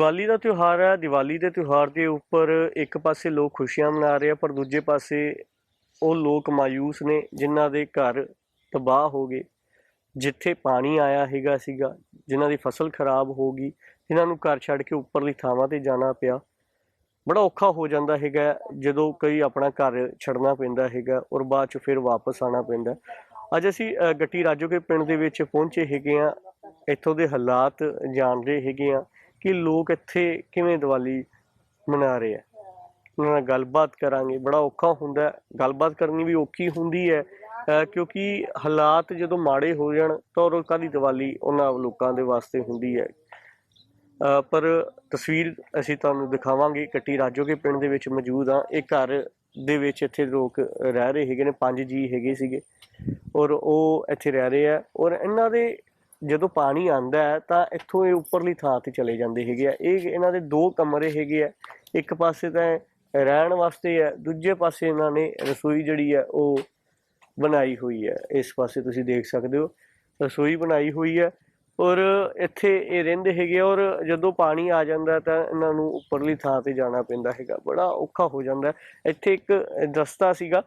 ਦੀਵਾਲੀ ਦਾ ਤਿਉਹਾਰ ਹੈ ਦੀਵਾਲੀ ਦੇ ਤਿਉਹਾਰ ਦੇ ਉੱਪਰ ਇੱਕ ਪਾਸੇ ਲੋਕ ਖੁਸ਼ੀਆਂ ਮਨਾ ਰਹੇ ਆ ਪਰ ਦੂਜੇ ਪਾਸੇ ਉਹ ਲੋਕ ਮਾਯੂਸ ਨੇ ਜਿਨ੍ਹਾਂ ਦੇ ਘਰ ਤਬਾਹ ਹੋ ਗਏ। ਜਿੱਥੇ ਪਾਣੀ ਆਇਆ ਹੈਗਾ ਸੀਗਾ ਜਿਨ੍ਹਾਂ ਦੀ ਫਸਲ ਖਰਾਬ ਹੋ ਗਈ ਜਿਨ੍ਹਾਂ ਨੂੰ ਘਰ ਛੱਡ ਕੇ ਉੱਪਰਲੀ ਥਾਵਾਂ ਤੇ ਜਾਣਾ ਪਿਆ। ਬੜਾ ਔਖਾ ਹੋ ਜਾਂਦਾ ਹੈਗਾ ਜਦੋਂ ਕਈ ਆਪਣਾ ਘਰ ਛੱਡਣਾ ਪੈਂਦਾ ਹੈਗਾ ਔਰ ਬਾਅਦ ਚ ਫਿਰ ਵਾਪਸ ਆਣਾ ਪੈਂਦਾ। ਅੱਜ ਅਸੀਂ ਅ, ਗੱਟੀ ਰਾਜੋਕੇ ਪਿੰਡ ਦੇ ਵਿੱਚ ਪਹੁੰਚੇ ਹੈਗੇ ਆ ਇੱਥੋਂ ਦੇ ਹਾਲਾਤ ਜਾਣਦੇ ਹੈਗੇ ਆ। ਕਿ ਲੋਕ ਇੱਥੇ ਕਿਵੇਂ ਦੀਵਾਲੀ ਮਨਾ ਰਹੇ ਆ। ਉਹਨਾਂ ਨਾਲ ਗੱਲਬਾਤ ਕਰਾਂਗੇ। ਬੜਾ ਔਖਾ ਹੁੰਦਾ ਗੱਲਬਾਤ ਕਰਨੀ ਵੀ ਔਖੀ ਹੁੰਦੀ ਹੈ ਕਿਉਂਕਿ ਹਾਲਾਤ ਜਦੋਂ ਮਾੜੇ ਹੋ ਜਾਣ ਤਾਂ ਉਹ ਕਾਹਦੀ ਦੀਵਾਲੀ ਉਹਨਾਂ ਲੋਕਾਂ ਦੇ ਵਾਸਤੇ ਹੁੰਦੀ ਹੈ। ਪਰ ਤਸਵੀਰ ਅਸੀਂ ਤੁਹਾਨੂੰ ਦਿਖਾਵਾਂਗੇ। ਕੱਟੀ ਰਾਜੋਕੇ ਪਿੰਡ ਦੇ ਵਿੱਚ ਮੌਜੂਦ ਆ ਇਹ ਘਰ ਦੇ ਵਿੱਚ ਇੱਥੇ ਲੋਕ ਰਹਿ ਰਹੇ ਹੈਗੇ ਨੇ। ਪੰਜ ਜੀ ਹੈਗੇ ਸੀਗੇ ਔਰ ਉਹ ਇੱਥੇ ਰਹਿ ਰਹੇ ਆ। ਔਰ ਇਹਨਾਂ ਦੇ ਜਦੋਂ ਪਾਣੀ ਆਂਦਾ ਹੈ, ਤਾਂ ਇੱਥੋਂ ਇਹ ਉੱਪਰਲੀ ਥਾਂ ਤੇ ਚਲੇ ਜਾਂਦੇ ਹੈਗੇ ਆ। ਇਹ ਇਹਨਾਂ ਦੇ ਦੋ ਕਮਰੇ ਹੈਗੇ ਆ। ਇੱਕ ਪਾਸੇ ਤਾਂ ਰਹਿਣ ਵਾਸਤੇ ਹੈ ਦੂਜੇ ਪਾਸੇ ਇਹਨਾਂ ਨੇ ਰਸੋਈ ਜਿਹੜੀ ਹੈ ਉਹ ਬਣਾਈ ਹੋਈ ਹੈ ਇਸ ਪਾਸੇ ਤੁਸੀਂ ਦੇਖ ਸਕਦੇ ਹੋ, ਰਸੋਈ ਬਣਾਈ ਹੋਈ ਹੈ ਔਰ ਇੱਥੇ ਇਹ ਰਹਿੰਦੇ ਹੈਗੇ ਆ ਔਰ ਜਦੋਂ ਪਾਣੀ ਆ ਜਾਂਦਾ ਤਾਂ ਇਹਨਾਂ ਨੂੰ ਉੱਪਰਲੀ ਥਾਂ ਤੇ ਜਾਣਾ ਪੈਂਦਾ ਹੈਗਾ। ਬੜਾ ਔਖਾ ਹੋ ਜਾਂਦਾ ਇੱਥੇ ਇੱਕ ਰਸਤਾ ਸੀਗਾ,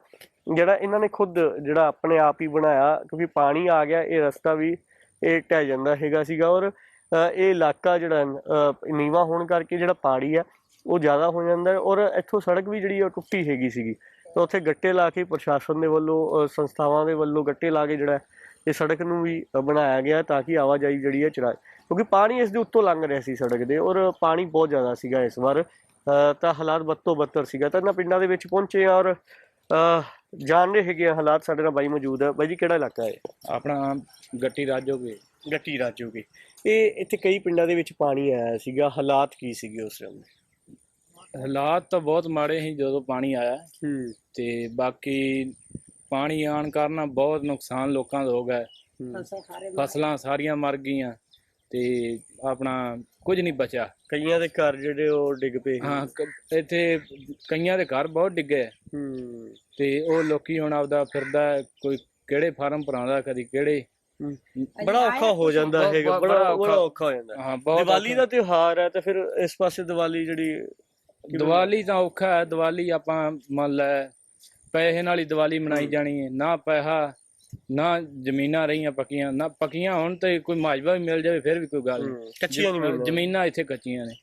ਜਿਹੜਾ ਇਹਨਾਂ ਨੇ ਖੁਦ ਜਿਹੜਾ ਆਪਣੇ ਆਪ ਹੀ ਬਣਾਇਆ, ਕਿਉਂਕਿ ਪਾਣੀ ਆ ਗਿਆ, ਇਹ ਰਸਤਾ ਵੀ ਇਹ ਢਹਿ ਜਾਂਦਾ ਹੈਗਾ ਸੀਗਾ ਔਰ ਇਹ ਇਲਾਕਾ ਜਿਹੜਾ ਅ, ਨੀਵਾਂ ਹੋਣ ਕਰਕੇ ਜਿਹੜਾ ਪਾਣੀ ਆ ਉਹ ਜ਼ਿਆਦਾ ਹੋ ਜਾਂਦਾ ਔਰ ਇੱਥੋਂ ਸੜਕ ਵੀ ਜਿਹੜੀ ਉਹ ਟੁੱਟੀ ਹੈਗੀ ਸੀਗੀ। ਤਾਂ ਉੱਥੇ ਗੱਟੇ ਲਾ ਕੇ ਪ੍ਰਸ਼ਾਸਨ ਦੇ ਵੱਲੋਂ ਸੰਸਥਾਵਾਂ ਦੇ ਵੱਲੋਂ ਗੱਟੇ ਲਾ ਕੇ ਜਿਹੜਾ ਇਹ ਸੜਕ ਨੂੰ ਵੀ ਬਣਾਇਆ ਗਿਆ ਤਾਂ ਕਿ ਆਵਾਜਾਈ ਜਿਹੜੀ ਹੈ ਚਲਾ ਕਿਉਂਕਿ ਪਾਣੀ ਇਸ ਦੇ ਉੱਤੋਂ ਲੰਘ ਰਿਹਾ ਸੀ ਸੜਕ ਦੇ ਔਰ ਪਾਣੀ ਬਹੁਤ ਜ਼ਿਆਦਾ ਸੀਗਾ ਇਸ ਵਾਰ ਤਾਂ ਹਾਲਾਤ ਬੱਤੋ ਬੱਤਰ ਸੀਗਾ। ਤਾਂ ਇਹਨਾਂ ਪਿੰਡਾਂ ਦੇ ਵਿੱਚ ਪਹੁੰਚੇ ਔਰ ਜਾਣਦੇ ਹੈਗੇ ਆ ਹਾਲਾਤ ਸਾਡੇ ਨਾਲ ਬਾਈ ਮੌਜੂਦ ਹੈ ਬਾਈ ਜੀ ਕਿਹੜਾ ਇਲਾਕਾ ਹੈ? ਆਪਣਾ ਗੱਟੀ ਰਾਜੋਗੇ ਗੱਟੀ ਰਾਜੋਗੇ ਇਹ ਇੱਥੇ ਕਈ ਪਿੰਡਾਂ ਦੇ ਵਿੱਚ ਪਾਣੀ ਆਇਆ ਸੀਗਾ। ਹਾਲਾਤ ਕੀ ਸੀਗੇ ਉਸ ਸਮੇਂ ਹਾਲਾਤ ਤਾਂ ਬਹੁਤ ਮਾੜੇ ਸੀ ਜਦੋਂ ਪਾਣੀ ਆਇਆ। ਹੂੰ। ਤੇ ਬਾਕੀ ਪਾਣੀ ਆਣ ਕਾਰਨ ਬਹੁਤ ਨੁਕਸਾਨ ਲੋਕਾਂ ਦਾ ਹੋ ਗਿਆ। ਫਸਲਾਂ ਸਾਰੀਆਂ ਮਰ ਗਈਆਂ। ਤੇ ਆਪਣਾ ਕੁਝ ਨਹੀਂ ਬਚਿਆ। ਕਈਆਂ ਦੇ ਘਰ ਜਿਹੜੇ ਉਹ ਡਿੱਗ ਪਏ ਹਾਂ ਕ- ਇੱਥੇ ਕਈਆਂ ਦੇ ਘਰ ਬਹੁਤ ਡਿੱਗੇ। ਹੂੰ। ਤੇ ਉਹ ਲੋਕੀ ਹੁਣ ਆਪਦਾ ਫਿਰਦਾ ਹੈ, ਕੋਈ ਕਿਹੜੇ ਫਾਰਮ ਭਰਾਉਂਦਾ ਕਦੀ ਕਿਹੜੇ। ਬੜਾ ਔਖਾ ਹੋ ਜਾਂਦਾ ਬਹੁਤ- ਹੈਗਾ ਬਹੁਤ- ਬੜਾ ਬੜਾ ਬੜਾ ਔਖਾ। ਔਖਾ ਹੋ ਜਾਂਦਾ। ਹਾਂ ਬਹੁਤ ਦੀਵਾਲੀ ਦਾ ਤਿਉਹਾਰ ਹੈ ਤੇ ਫਿਰ ਇਸ ਪਾਸੇ ਦੀਵਾਲੀ ਜਿਹੜੀ ਦੀਵਾਲੀ ਤਾਂ ਔਖਾ ਹੈ। ਦੀਵਾਲੀ ਆਪਾਂ ਮੰਨ ਲੈ ਪੈਸੇ ਨਾਲ ਹੀ ਦੀਵਾਲੀ ਮਨਾਈ ਜਾਣੀ ਹੈ। ਨਾ ਪੈਸਾ ਨਾ ਜ਼ਮੀਨਾਂ ਰਹੀਆਂ ਪੱਕੀਆਂ ਨਾ ਪੱਕੀਆਂ ਹੁਣ ਤੇ ਕੋਈ ਮਾਜਵਾ ਵੀ ਮਿਲ ਜਾਵੇ ਫਿਰ ਵੀ ਕੋਈ ਗੱਲ ਨਹੀਂ। ਕੱਚੀਆਂ ਨਹੀਂ ਮਿਲਦੀਆਂ। ਜ਼ਮੀਨਾਂ ਇੱਥੇ ਕੱਚੀਆਂ ਨੇ।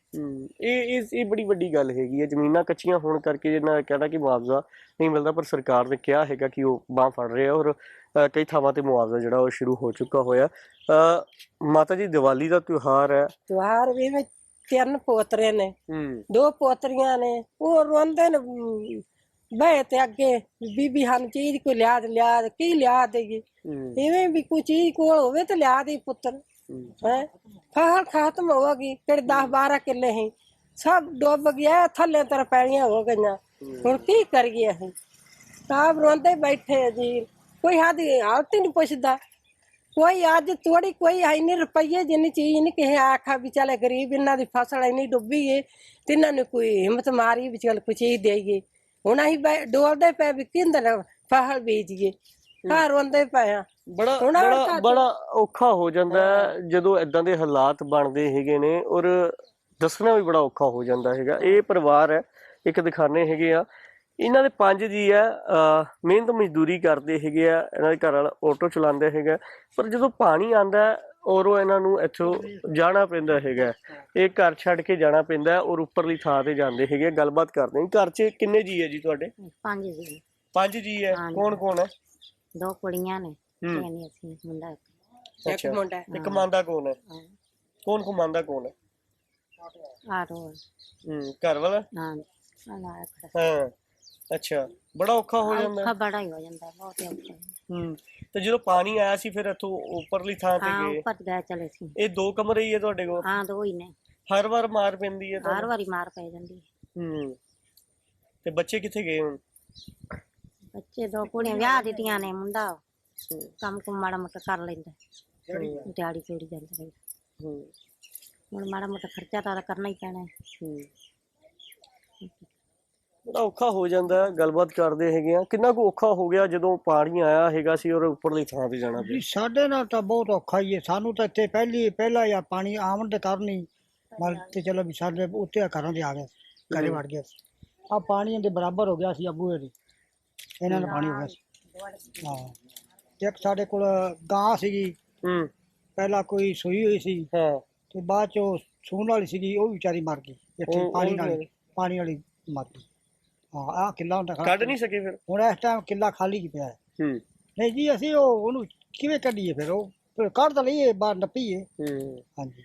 ਇਹ ਇਹ ਇਹ ਬੜੀ ਵੱਡੀ ਗੱਲ ਹੈਗੀ ਹੈ। ਜ਼ਮੀਨਾਂ ਕੱਚੀਆਂ ਹੋਣ ਕਰਕੇ ਜਿਹਨਾਂ ਕਹਿਣਾ ਕਿ ਮੁਆਵਜ਼ਾ ਨਹੀਂ ਮਿਲਦਾ ਪਰ ਸਰਕਾਰ ਨੇ ਕਿਹਾ ਹੈਗਾ ਕਿ ਉਹ ਬਾਹ ਫੜ ਰਹੇ ਆ ਔਰ ਅ, ਕਈ ਥਾਵਾਂ ਤੇ ਮੁਆਵਜ਼ਾ ਜਿਹੜਾ ਉਹ ਸ਼ੁਰੂ ਹੋ ਚੁੱਕਾ ਹੋਇਆ। ਅ, ਮਾਤਾ ਜੀ ਦੀਵਾਲੀ ਦਾ ਤਿਉਹਾਰ ਹੈ। ਤਿਉਹਾਰ ਵੀ ਵਿੱਚ ਤਿੰਨ ਪੋਤਰੇ ਨੇ। ਹੂੰ। ਦੋ ਪੋਤਰੀਆਂ ਨੇ ਉਹ ਰੋਂਦੇ ਨੇ ਅਮ, ਬਹਿ ਤੇ ਅੱਗੇ ਬੀਬੀ ਹਨ ਚੀਜ਼ ਕੋਈ ਲਿਆ ਦੇ ਲਿਆ ਦੇ, ਕੀ ਲਿਆ ਦੇਗੀ ਹੂੰ, ਇਵੇਂ ਵੀ ਕੋਈ ਚੀਜ਼ ਕੋਲ ਹੋਵੇ ਤੇ ਲਿਆ ਦੇ ਪੁੱਤਰ। ਹੂੰ। ਹੈ? ਫਸਲ ਖਤਮ ਹੋ ਗਈ ਕਿਹੜੇ 10 12 ਕਿੱਲੇ ਸੀ ਸਭ ਡੁੱਬ ਗਿਆ ਥੱਲੇ ਤਰ ਪੈਣੀਆਂ ਹੋ ਗਈਆਂ। ਹੁਣ ਕੀ ਕਰੀਏ ਅਸੀਂ? ਆਪ ਰੋਂਦੇ ਬੈਠੇ ਆ ਜੀ। ਕੋਈ ਸਾਡੀ ਹਾਲਤ ਹੀ ਨਹੀਂ ਪੁੱਛਦਾ। ਕੋਈ ਅੱਜ ਥੋੜੀ ਕੋਈ ਹੈ ਨਹੀਂ ਰੁਪਈਏ ਜਿੰਨੀ ਚੀਜ਼ ਨਹੀਂ ਕਿਸੇ ਆਖਾ ਵੀ ਚੱਲ ਗਰੀਬ ਇਹਨਾਂ ਦੀ ਫਸਲ ਇੰਨੀ ਡੁੱਬੀ ਏ ਤੇ ਇਹਨਾਂ ਨੂੰ ਕੋਈ ਹਿੰਮਤ ਮਾਰੀ ਵੀ ਚੱਲ ਕੁਛ ਹੀ ਦੇਈਏ। ਹੁਣ ਅਸੀਂ ਬੈ- ਡੋਲਦੇ ਪਏ ਵੀ ਕਿੰਦਰ ਫਸਲ ਬੀਜੀਏ। ਘਰ ਰੋਂਦੇ ਪਏ ਆ। ਬੜਾ ਬੜਾ ਘਰ- ਬੜਾ ਔਖਾ ਹੋ ਜਾਂਦਾ ਹੈ। ਜਦੋਂ ਇਦਾਂ ਦੇ ਹਾਲਾਤ ਬਣਦੇ ਹੈਗੇ ਨੇ ਔਰ ਦੱਸਣਾ ਵੀ ਬੜਾ ਔਖਾ ਹੋ ਜਾਂਦਾ ਹੈਗਾ। ਇਹ ਪਰਿਵਾਰ ਹੈ ਇੱਕ ਦਿਖਾਣੇ ਹੈਗੇ ਆ। ਇਹਨਾਂ ਦੇ ਪੰਜ ਜੀ ਆ ਅਹ ਮਿਹਨਤ ਮਜ਼ਦੂਰੀ ਕਰਦੇ ਹੈਗੇ ਆ। ਇਹਨਾਂ ਦੇ ਘਰ ਵਾਲਾ ਆਟੋ ਚਲਾਉਂਦੇ ਹੈਗਾ। ਪਰ ਜਦੋਂ ਪਾਣੀ ਆਂਦਾ ਔਰ ਉਹ ਇਹਨਾਂ ਨੂੰ ਇੱਥੋਂ ਜਾਣਾ ਪੈਂਦਾ ਹੈਗਾ। ਇਹ ਘਰ ਛੱਡ ਕੇ ਜਾਣਾ ਪੈਂਦਾ ਔਰ ਉੱਪਰਲੀ ਥਾਂ ਤੇ ਜਾਂਦੇ ਹੈਗੇ। ਆ, ਗੱਲਬਾਤ ਕਰਦੇ ਹਾਂ ਘਰ 'ਚ ਕਿੰਨੇ ਜੀ ਹੈ ਜੀ ਤੁਹਾਡੇ? ਪੰਜ ਜੀ। ਪੰਜ ਜੀ ਹੈ। ਹਾਂਜੀ। ਕੌਣ ਕੌਣ ਹੈ? ਦੋ ਕੁੜੀਆਂ ਨੇ। ਹੂੰ। ਅਸੀਂ ਮੁੰਡਾ ਇੱਕ। ਮੁੰਡਾ ਇੱਕ ਕਮਾਂਦਾ ਕੌਣ ਹੈ? ਹਾਂ। ਕੌਣ ਕਮਾਂਦਾ ਕੌਣ ਹੈ? ਹੂੰ। ਘਰ ਵਾਲਾ? ਹਾਂ। ਆਲਾ ਖੜਾ। ਹਾਂ। ਅੱਛਾ। ਬੜਾ ਔਖਾ ਹੋ ਜਾਂਦਾ। ਔਖਾ ਬੜਾ ਹੀ ਹੋ ਜਾਂਦਾ। ਬਹੁਤ ਹੀ ਔਖਾ। ਹੂੰ ਤੇ ਜਦੋਂ ਪਾਣੀ ਆਇਆ ਸੀ ਫਿਰ ਇੱਥੋਂ ਉੱਪਰਲੀ ਥਾਂ ਤੇ ਹਾਂ ਗਏ। ਉੱਪਰ ਗਏ ਚਲੇ ਸੀ। ਇਹ ਦੋ ਕਮਰੇ ਹੀ ਹੈ ਤੁਹਾਡੇ ਕੋਲ? ਹਾਂ ਦੋ ਹੀ ਨੇ। ਹਰ ਵਾਰ ਮਾਰ ਪੈਂਦੀ ਹੈ ਹਰ ਤੁਹਾਨੂੰ? ਵਾਰੀ ਮਾਰ ਪੈ ਜਾਂਦੀ ਹੈ। ਹੂੰ ਤੇ ਬੱਚੇ ਕਿੱਥੇ ਗਏ ਹੁਣ? ਬੱਚੇ ਦੋ ਕੁੜੀਆਂ ਵਿਆਹ ਦਿੱਤੀਆਂ ਨੇ ਮੁੰਡਾ ਕੰਮ ਕੁਮ ਮਾੜਾ ਮੋਟਾ ਕਰ ਲੈਂਦਾ। ਦਿਹਾੜੀ ਚੋੜੀ ਜਾਂਦਾ ਰਹਿੰਦਾ ਹੂੰ। ਹੁਣ ਮਾੜਾ ਮੋਟਾ ਖਰਚਾ ਤਾਂ ਕਰਨਾ ਹੀ ਪੈਣਾ। ਹੈ। ਹੂੰ। ਬੜਾ ਔਖਾ ਹੋ ਜਾਂਦਾ ਹੈ, ਗੱਲਬਾਤ ਕਰਦੇ ਹੈਗੇ ਆ। ਕਿੰਨਾ ਕੁ ਔਖਾ ਹੋ ਗਿਆ ਜਦੋਂ ਪਾਣੀ ਆਇਆ ਹੈਗਾ ਸੀ ਔਰ ਉੱਪਰਲੀ ਥਾਂ ਤੇ ਜਾਣਾ ਪਿਆ? ਜੀ ਸਾਡੇ ਨਾਲ ਤਾਂ ਬਹੁਤ ਔਖਾ ਹੀ ਹੈ। ਸਾਨੂੰ ਤਾਂ ਇੱਥੇ ਪਹਿਲੀ ਪਹਿਲਾ ਜਾਂ ਪਾਣੀ ਆਉਣ ਦੇ ਕਾਰਨ ਹੀ ਮਲ ਤੇ ਚਲੋ ਵੀ ਸਾਡੇ ਉੱਤੇ ਘਰਾਂ ਦੇ ਆ ਗਏ ਘਰੇ ਵੜ ਗਏ ਆ ਪਾਣੀ ਦੇ ਬਰਾਬਰ ਹੋ ਗਿਆ ਸੀ ਅੱਬੂ ਦੇ ਇਹਨਾਂ ਨੂੰ ਪਾਣੀ ਹੋ ਗਿਆ ਸੀ। ਹਾਂ। ਤੇ ਇੱਕ ਸਾਡੇ ਕੋਲ ਗਾਂ ਸੀਗੀ। ਹੂੰ। ਪਹਿਲਾਂ ਕੋਈ ਸੂਈ ਹੋਈ ਸੀ। ਹਾਂ। ਤੇ ਬਾਅਦ ਚ ਉਹ ਸੂਣ ਵਾਲੀ ਸੀਗੀ ਉਹ ਵਿਚਾਰੀ ਮਰ ਗਈ। ਇੱਥੇ ਉਹ- ਪਾਣੀ ਉਹ ਨਾਲ ਪਾਣੀ ਵਾਲੀ ਮਰ ਗਈ। ਹਾਂ ਆ ਕਿੱਲਾ ਹੁੰਦਾ ਖੜਾ ਕੱਢ ਨਹੀਂ ਸਕੇ ਫਿਰ। ਹੁਣ ਇਸ ਟਾਈਮ ਕਿੱਲਾ ਖਾਲੀ ਕੀ ਪਿਆ। ਹੈ। ਹੂੰ ਨਹੀਂ ਜੀ ਅਸੀਂ ਉਹ ਉਹਨੂੰ ਕਿਵੇਂ ਕੱਢੀਏ ਫਿਰ? ਉਹ ਫਿਰ ਕੱਢ ਤਾਂ ਲਈਏ ਬਾਹਰ ਨੱਪੀਏ। ਹੂੰ। ਹਾਂਜੀ।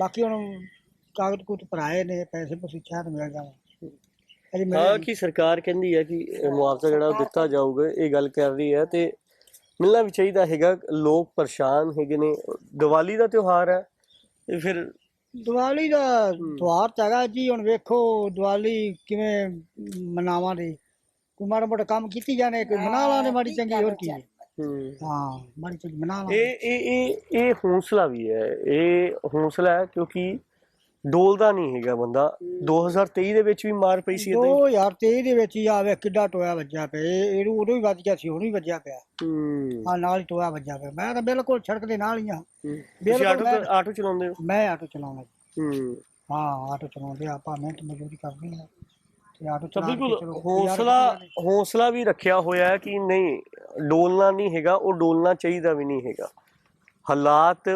ਬਾਕੀ ਹੁਣ ਕਾਗਜ਼ ਕੁਝ ਭਰਾਏ ਨੇ ਪੈਸੇ ਪੂਸੇ ਸ਼ਾਇਦ ਮਿਲ ਜਾਣ। ਅਜੇ ਹਾਂ ਕਿ ਸਰਕਾਰ ਕਹਿੰਦੀ ਹੈ ਕਿ ਮੁਆਵਜ਼ਾ ਜਿਹੜਾ ਉਹ ਦਿੱਤਾ ਜਾਊਗਾ ਇਹ ਗੱਲ ਕਰ ਰਹੀ ਹੈ ਤੇ ਮਿਲਣਾ ਵੀ ਚਾਹੀਦਾ ਹੈਗਾ। ਲੋਕ ਪਰੇਸ਼ਾਨ ਹੈਗੇ ਨੇ। ਦੀਵਾਲੀ ਦਾ ਤਿਉਹਾਰ ਹੈ ਤੇ ਫਿਰ ਦੀਵਾਲੀ ਦਾ ਤਿਉਹਾਰ ਤਾਂ ਹੈਗਾ ਜੀ ਹੁਣ ਵੇਖੋ ਦੀਵਾਲੀ ਕਿਵੇਂ ਮਨਾਵਾਂਗੇ ਕੋਈ ਮਾੜਾ ਮੋਟਾ ਕੰਮ ਕੀਤੀ ਜਾਣੇ ਕੋਈ ਮਨਾ ਲਾਣੇ ਮਾੜੀ ਚੰਗੀ ਹੋਰ ਕੀ। ਹੈ। ਹੂੰ ਹਾਂ ਮਾੜੀ ਚੰਗੀ ਮਨਾ ਲਾ ਇਹ ਇਹ ਇਹ ਇਹ ਹੌਸਲਾ ਵੀ ਹੈ। ਇਹ ਹੌਸਲਾ ਹੈ ਕਿਉਂਕਿ ਡੋਲਦਾ ਨਹੀਂ ਹੈਗਾ ਬੰਦਾ। 2023 ਦੇ ਵਿੱਚ ਵੀ ਮਾਰ ਪਈ ਸੀ ਇਦਾਂ ਹੀ। 2023 ਦੇ ਵਿੱਚ ਹੀ ਆਵੇ ਕਿੱਡਾ ਟੋਇਆ ਵੱਜਿਆ ਪਿਆ। ਇਹ ਇਹਨੂੰ ਉਦੋਂ ਹੀ ਵੱਜ ਗਿਆ ਸੀ ਹੁਣ ਵੀ ਵੱਜਿਆ ਪਿਆ। ਹੂੰ। ਆ ਨਾਲ ਹੀ ਟੋਇਆ ਵੱਜਿਆ ਪਿਆ। ਮੈਂ ਤਾਂ ਬਿਲਕੁਲ ਸੜਕ ਦੇ ਨਾਲ ਹੀ ਆ। ਹੂੰ। ਤੁਸੀਂ ਆਟੋ ਆਟੋ ਚਲਾਉਂਦੇ ਹੋ? ਮੈਂ ਆਟੋ ਚਲਾਉਣਾ ਜੀ। ਹੂੰ। ਹਾਂ ਆਟੋ ਚਲਾਉਂਦੇ ਆ, ਆਪਾਂ ਮਿਹਨਤ ਮਜ਼ਦੂਰੀ ਕਰਦੇ ਆ। ਤੇ ਆਟੋ ਚਲਾ ਬਿਲਕੁਲ ਹੌਸਲਾ ਹੌਸਲਾ ਵੀ ਰੱਖਿਆ ਹੋਇਆ ਹੈ ਕਿ ਨਹੀਂ ਡੋਲਣਾ ਨਹੀਂ ਹੈਗਾ ਉਹ ਡੋਲਣਾ ਚਾਹੀਦਾ ਵੀ ਨਹੀਂ ਹੈਗਾ। ਹਾਲਾਤ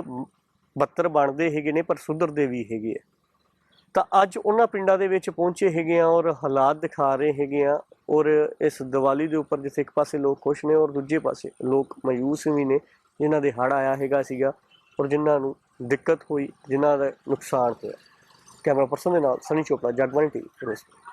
ਬੱਤਰ ਬਣਦੇ ਹੈਗੇ ਨੇ ਪਰ ਸੁਧਰਦੇ ਵੀ ਹੈਗੇ ਆ। ਤਾਂ ਅੱਜ ਉਹਨਾਂ ਪਿੰਡਾਂ ਦੇ ਵਿੱਚ ਪਹੁੰਚੇ ਹੈਗੇ ਆ ਔਰ ਹਾਲਾਤ ਦਿਖਾ ਰਹੇ ਹੈਗੇ ਆ ਔਰ ਇਸ ਦੀਵਾਲੀ ਦੇ ਉੱਪਰ ਜਿੱਥੇ ਇੱਕ ਪਾਸੇ ਲੋਕ ਖੁਸ਼ ਨੇ ਔਰ ਦੂਜੇ ਪਾਸੇ ਲੋਕ ਮਾਯੂਸ ਵੀ ਨੇ, ਜਿਨ੍ਹਾਂ ਦੇ ਹੜ ਆਇਆ ਹੈਗਾ ਸੀਗਾ ਔਰ ਜਿਨ੍ਹਾਂ ਨੂੰ ਦਿੱਕਤ ਹੋਈ, ਜਿਨ੍ਹਾਂ ਦਾ ਨੁਕਸਾਨ ਹੋਇਆ। ਕੈਮਰਾ ਪਰਸਨ ਦੇ ਨਾਲ ਸਨੀ ਚੋਪੜਾ, ਜਗਬਾਣੀ ਟੀਵੀ, ਫਿਰੋਜ਼ਪੁਰ।